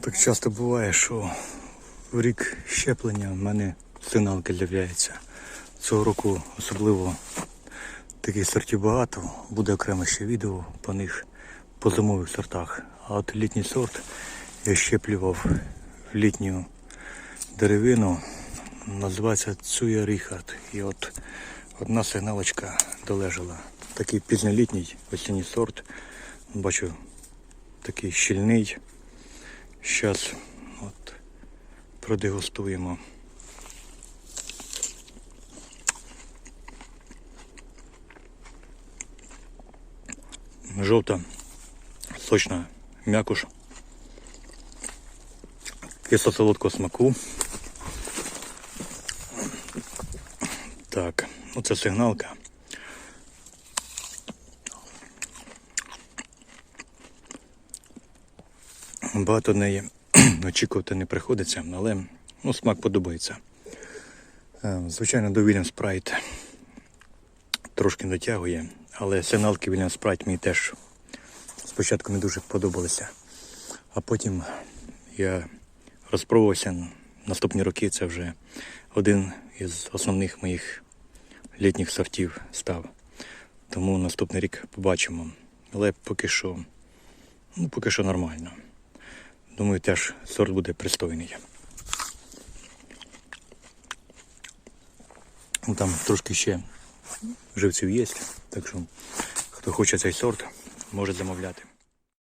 Так часто буває, що в рік щеплення в мене сигналки з'являються. Цього року особливо таких сортів багато. Буде окреме ще відео по них по зимових сортах. А от літній сорт я щеплював в літню деревину. Називається Цуя Ріхард. І от одна сигналочка долежала. Такий пізньолітній осінній сорт. Бачу, такий щільний. Зараз от продегустуємо. Жовта, сочна м'якуш. Кисло солодкого смаку. Так, оце сигналка. Багато неї очікувати не приходиться, але ну, смак подобається. Е, Звичайно, до William Sprite трошки дотягує, але сигналки William Sprite мені теж спочатку не дуже подобалися. А потім я розпробувався наступні роки. Це вже один із основних моїх літніх сортів став. Тому наступний рік побачимо. Але поки що, ну, поки що нормально. Думаю, теж сорт буде пристойний. Ну, Там трошки ще живців є, так що хто хоче цей сорт, може замовляти.